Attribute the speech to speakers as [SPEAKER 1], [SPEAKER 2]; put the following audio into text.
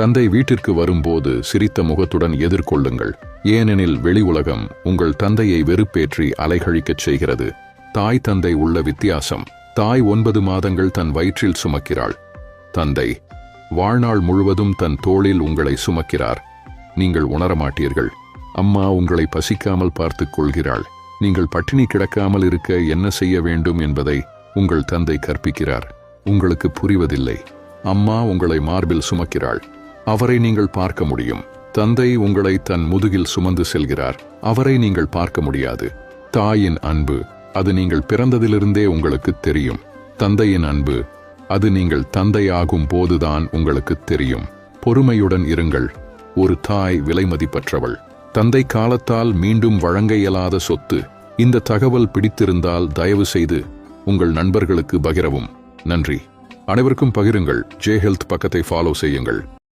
[SPEAKER 1] தந்தை வீட்டிற்கு வரும்போது சிரித்த முகத்துடன் எதிர்கொள்ளுங்கள். ஏனெனில் வெளி உலகம் உங்கள் தந்தையை வெறுப்பேற்றி அலைகழிக்கச் செய்கிறது. தாய் தந்தை உள்ள வித்தியாசம் தாய் ஒன்பது மாதங்கள் தன் வயிற்றில் சுமக்கிறாள். தந்தை வாழ்நாள் முழுவதும் தன் தோளில் உங்களை சுமக்கிறார். நீங்கள் உணரமாட்டீர்கள் அம்மா உங்களை பசிக்காமல் பார்த்துக் கொள்கிறாள். நீங்கள் பட்டினி கிடக்காமல் இருக்க என்ன செய்ய வேண்டும் என்பதை உங்கள் தந்தை கற்பிக்கிறார். உங்களுக்கு புரிவதில்லை. அம்மா உங்களை மார்பில் சுமக்கிறாள். அவரை நீங்கள் பார்க்க முடியும். தந்தை உங்களை தன் முதுகில் சுமந்து செல்கிறார். அவரை நீங்கள் பார்க்க முடியாது. தாயின் அன்பு அது நீங்கள் பிறந்ததிலிருந்தே உங்களுக்கு தெரியும். தந்தையின் அன்பு அது நீங்கள் தந்தையாகும் போதுதான் உங்களுக்கு தெரியும். பொறுமையுடன் இருங்கள். ஒரு தாய் விலைமதிப்பற்றவள் தந்தை காலத்தால் மீண்டும் வழங்க இயலாத சொத்து. இந்த தகவல் பிடித்திருந்தால் தயவு செய்து உங்கள் நண்பர்களுக்கு பகிரவும். நன்றி. அனைவருக்கும் பகிருங்கள். ஜே ஹெல்த் பக்கத்தை ஃபாலோ செய்யுங்கள்.